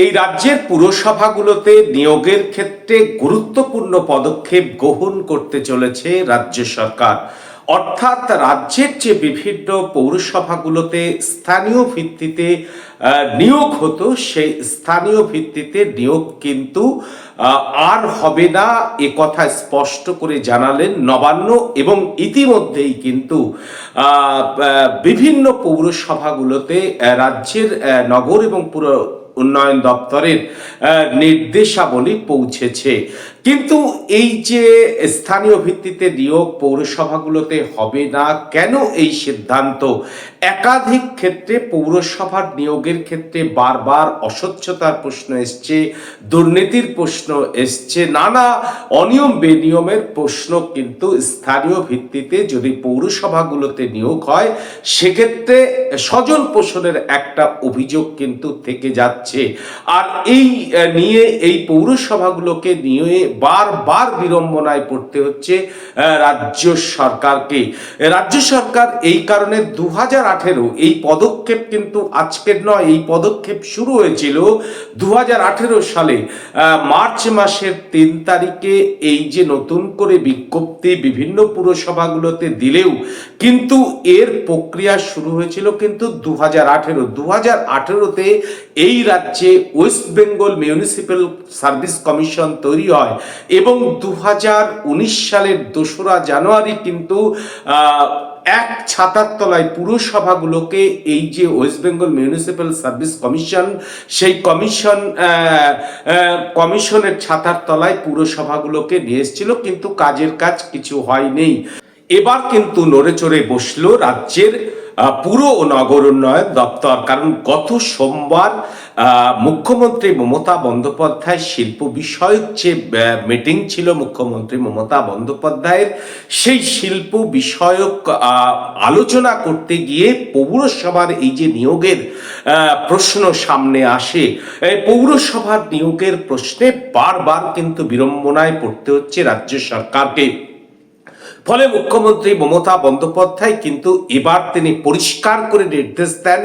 এই রাজ্যের পুরসভাগুলোতে নিয়োগের ক্ষেত্রে গুরুত্বপূর্ণ পদক্ষেপ গ্রহণ করতে চলেছে রাজ্য সরকার। অর্থাৎ রাজ্যের যে বিভিন্ন পৌরসভাগুলোতে স্থানীয় ভিত্তিতে নিয়োগ হতো, সেই স্থানীয় ভিত্তিতে নিয়োগ কিন্তু আর হবে না, এ কথা স্পষ্ট করে জানালেন নবান্ন এবং ইতিমধ্যেই কিন্তু বিভিন্ন পৌরসভাগুলোতে রাজ্যের নগর এবং পুরো উন্নয়ন দপ্তরের নির্দেশাবলী পৌঁছেছে। কিন্তু এই যে স্থানীয় ভিত্তিতে নিয়োগ পৌরসভাগুলোতে হবে না, কেন এই সিদ্ধান্ত? একাধিক ক্ষেত্রে পৌরসভার নিয়োগের ক্ষেত্রে বারবার অস্বচ্ছতার প্রশ্ন এসছে, দুর্নীতির প্রশ্ন এসছে, নানা অনিয়ম বেনিয়মের প্রশ্ন কিন্তু স্থানীয় ভিত্তিতে যদি পৌরসভাগুলোতে নিয়োগ হয়, সেক্ষেত্রে স্বজন পোষণের একটা অভিযোগ কিন্তু থেকে যাচ্ছে। আর এই নিয়ে এই পৌরসভাগুলোকে নিয়ে বারবার বিড়ম্বনায় পড়তে হচ্ছে রাজ্য সরকারকে। রাজ্য সরকার এই কারণে দু হাজার আঠেরো এই পদক্ষেপ কিন্তু আজকের নয়, এই পদক্ষেপ শুরু হয়েছিল দু হাজার আঠেরো সালে মার্চ মাসের তিন তারিখে এই যে নতুন করে বিজ্ঞপ্তি বিভিন্ন পুরসভাগুলোতে দিলেও কিন্তু এর প্রক্রিয়া শুরু হয়েছিল কিন্তু দু হাজার আঠেরো দু হাজার রাজ্যে West Bengal municipal service commission তৈরি হয় এবং দু হাজার উনিশ সালের দোসরা জানুয়ারি কিন্তু এক ছাতার তলায় পুরসভাগুলোকে এই যে West Bengal municipal service commission, সেই কমিশন কমিশনের ছাতার তলায় পুরসভাগুলোকে নিয়ে এসেছিল, কিন্তু কাজের কাজ কিছু হয়নি। এবার কিন্তু নড়ে চড়ে বসল রাজ্যের পুর নগর উন্নয়ন দপ্তর, কারণ গত সোমবার মুখ্যমন্ত্রী মমতা বন্দ্যোপাধ্যায় শিল্প বিষয়ক যে মিটিং ছিল মুখ্যমন্ত্রী মমতা বন্দ্যোপাধ্যায়ের, সেই শিল্প বিষয়ক আলোচনা করতে গিয়ে পৌরসভার এই যে নিয়োগের প্রশ্ন সামনে আসে পৌরসভার নিয়োগের প্রশ্নে বারবার কিন্তু বিড়ম্বনায় পড়তে হচ্ছে রাজ্য সরকারকে। ফলে মুখ্যমন্ত্রী মমতা বন্দ্যোপাধ্যায় কিন্তু এবার তিনি পরিষ্কার করে নির্দেশ দেন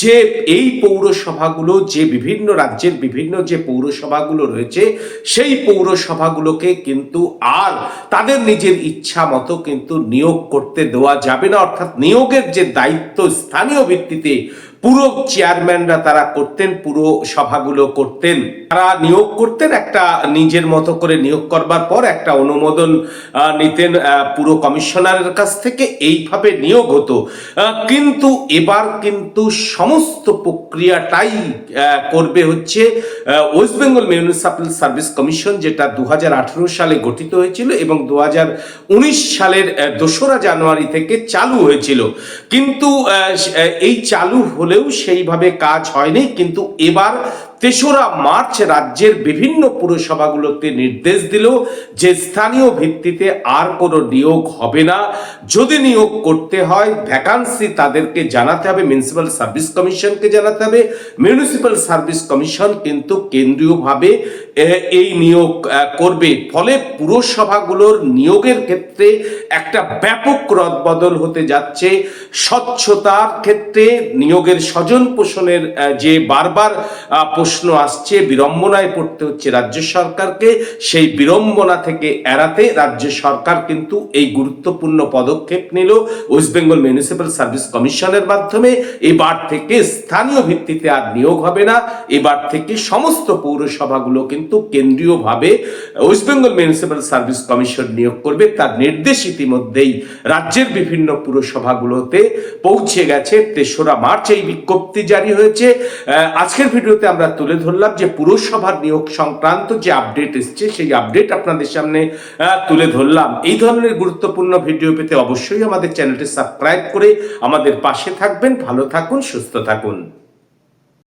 যে এই পৌরসভাগুলো, যে বিভিন্ন রাজ্যের বিভিন্ন যে পৌরসভাগুলো রয়েছে, সেই পৌরসভাগুলোকে কিন্তু আর তাদের নিজের ইচ্ছা মতো কিন্তু নিয়োগ করতে দেওয়া যাবে না। অর্থাৎ নিয়োগের যে দায়িত্ব স্থানীয় ভিত্তিতে পুরো চেয়ারম্যানরা তারা করতেন, পুরো সভাগুলো করতেন। তারা নিয়োগ করতেন, একটা নিজের মতো করে নিয়োগ করবার পর একটা অনুমোদন নিতেন পুরো কমিশনারের কাছ থেকে। এইভাবে নিয়োগ হতো। কিন্তু এবার কিন্তু সমস্ত প্রক্রিয়াটাই করবে হচ্ছে West Bengal municipal service commission, যেটা দু হাজার আঠারো সালে গঠিত হয়েছিল এবং দু হাজার উনিশ সালের দোসরা জানুয়ারি থেকে চালু হয়েছিল। কিন্তু এই চালু হলেও সেইভাবে কাজ হয়নি কিন্তু এবার তেসরা মার্চ রাজ্যের বিভিন্ন পুরসভাগুলোতে নির্দেশ দিল যে স্থানীয় ভিত্তিতে আর কোনো নিয়োগ হবে না। যদি নিয়োগ করতে হয় ভ্যাকান্সি তাদেরকে জানাতে হবে মিউনিসিপ্যাল সার্ভিস কমিশনকে জানাতে হবে। মিউনিসিপ্যাল সার্ভিস কমিশন কিন্তু কেন্দ্রীয়ভাবে এই নিয়োগ করবে। ফলে পুরসভাগুলোর নিয়োগের ক্ষেত্রে একটা ব্যাপক রদবদল হতে যাচ্ছে। স্বচ্ছতার ক্ষেত্রে নিয়োগের স্বজন পোষণের যে বারবার প্রশ্ন আসছে, বিড়ম্বনায় পড়তে হচ্ছে রাজ্য সরকারকে। সেই বিড়ম্বনা থেকে এড়াতে রাজ্য সরকার কিন্তু এই গুরুত্বপূর্ণ পদক্ষেপ নিল ওয়েস্ট বেঙ্গল মিউনিসিপ্যাল সার্ভিস কমিশনের মাধ্যমে। এবার থেকে স্থানীয় ভিত্তিতে আর নিয়োগ হবে না। এবার থেকে সমস্ত পৌরসভাগুলো কিন্তু কেন্দ্রীয়ভাবে West Bengal municipal service commission নিয়োগ করবে। তার নির্দেশ ইতিমধ্যেই রাজ্যের বিভিন্ন পুরসভাগুলোতে পৌঁছে গেছে। তেসরা মার্চ এই বিজ্ঞপ্তি জারি হয়েছে। আজকের ভিডিওতে আমরা তুলে ধরলাম যে পুরসভার নিয়োগ সংক্রান্ত যে আপডেট এসছে, সেই আপডেট আপনাদের সামনে তুলে ধরলাম। এই ধরনের গুরুত্বপূর্ণ ভিডিও পেতে অবশ্যই আমাদের চ্যানেলটি সাবস্ক্রাইব করে আমাদের পাশে থাকবেন। ভালো থাকুন, সুস্থ থাকুন।